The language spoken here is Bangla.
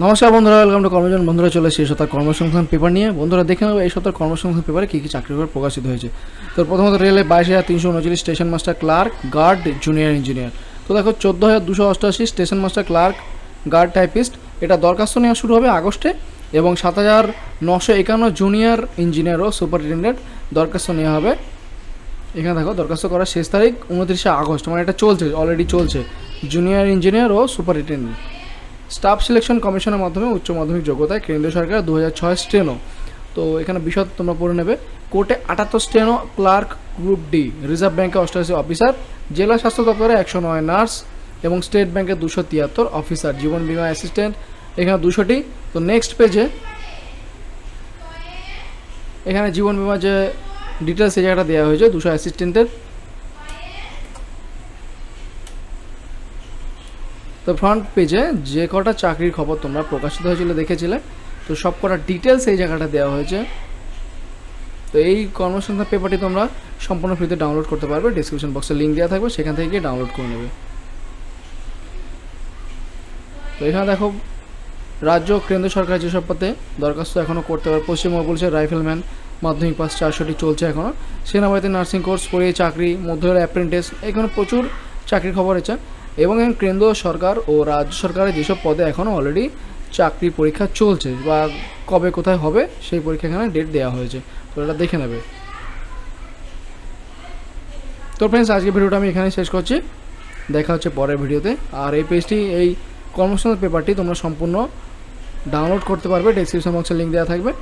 নমস্কার বন্ধুরা ওয়েলকাম টু কর্মজন বন্ধুরা, চলে এসেছি এই সপ্তাহ কর্মসংস্থান পেপার নিয়ে। বন্ধুরা, দেখে নেব এই সপ্তাহ কর্মসংস্থান পেপারে কী কী চাকরি করে প্রকাশিত হয়েছে। তো প্রথমত রেলে বাইশ হাজার তিনশো উনচল্লিশ station master clerk guard junior engineer তো দেখো, চোদ্দ হাজার দুশো অষ্টআশি station master clerk guard typist এটা দরখাস্ত নেওয়া শুরু হবে আগস্টে এবং সাত হাজার নশো একান্ন জুনিয়র ইঞ্জিনিয়ার ও সুপারিনটেন্ডেন্ট দরখাস্ত নেওয়া হবে। এখানে দেখো, দরখাস্ত করার শেষ তারিখ উনত্রিশে আগস্ট মানে এটা চলছে অলরেডি চলছে। জুনিয়র ইঞ্জিনিয়ার ও সুপারিনটেন্ডেন্ট স্টাফ সিলেকশন কমিশনের মাধ্যমে উচ্চ মাধ্যমিক যোগ্যতায় কেন্দ্রীয় সরকার দু হাজার ছয় স্টেনো তো এখানে বিশদ তোমরা পড়ে নেবে। কোর্টে আটাত্তর steno clerk group D, reserve ব্যাংকে অষ্টআশি অফিসার, জেলা স্বাস্থ্য দপ্তরে একশো নয় নার্স এবং স্টেট ব্যাংকে দুশো তিয়াত্তর অফিসার, জীবন বিমা অ্যাসিস্ট্যান্ট, এখানে দুশোটি। তো নেক্সট পেজে, এখানে জীবন বীমা যে ডিটেলস এই জায়গাটা দেওয়া হয়েছে, দুশো অ্যাসিস্ট্যান্টের। তো ফ্রন্ট পেজে যে কটা চাকরির খবর তোমরা প্রকাশিত হয়েছিল দেখেছিলে, তো সব কটা ডিটেলস এই জায়গাটা দেওয়া হয়েছে। তো এই কর্মসংস্থান পেপারটি তোমরা সম্পূর্ণ ফ্রিতে ডাউনলোড করতে পারবে ডিসক্রিপশন বক্সে লিঙ্ক দেওয়া থাকবে, সেখান থেকে গিয়ে ডাউনলোড করে নেবে। তো এখানে দেখো, রাজ্য কেন্দ্র সরকার যেসব পথে দরখাস্ত এখনও করতে পারে পশ্চিমবঙ্গ পুলিশের রাইফেলম্যান, মাধ্যমিক পাস চারশোটি চলছে এখনও সেনাবাহিনীতে নার্সিং কোর্স পড়িয়ে চাকরি মধ্যের অ্যাপ্রেন্টিস এখানে প্রচুর চাকরির খবর আছে এবং কেন্দ্র সরকার ও রাজ্য সরকারের যেসব পদে এখনও অলরেডি চাকরি পরীক্ষা চলছে বা কবে কোথায় হবে, সেই পরীক্ষা এখানে ডেট দেওয়া হয়েছে। তো এটা দেখে নেবে। তো ফ্রেন্ডস আজকে ভিডিওটা আমি এখানে শেষ করছি। দেখা হচ্ছে পরের ভিডিওতে। আর এই পেজটি এই কর্মসংস্থান পেপারটি তোমরা সম্পূর্ণ ডাউনলোড করতে পারবে। ডেসক্রিপশন বক্সে লিঙ্ক দেওয়া থাকবে।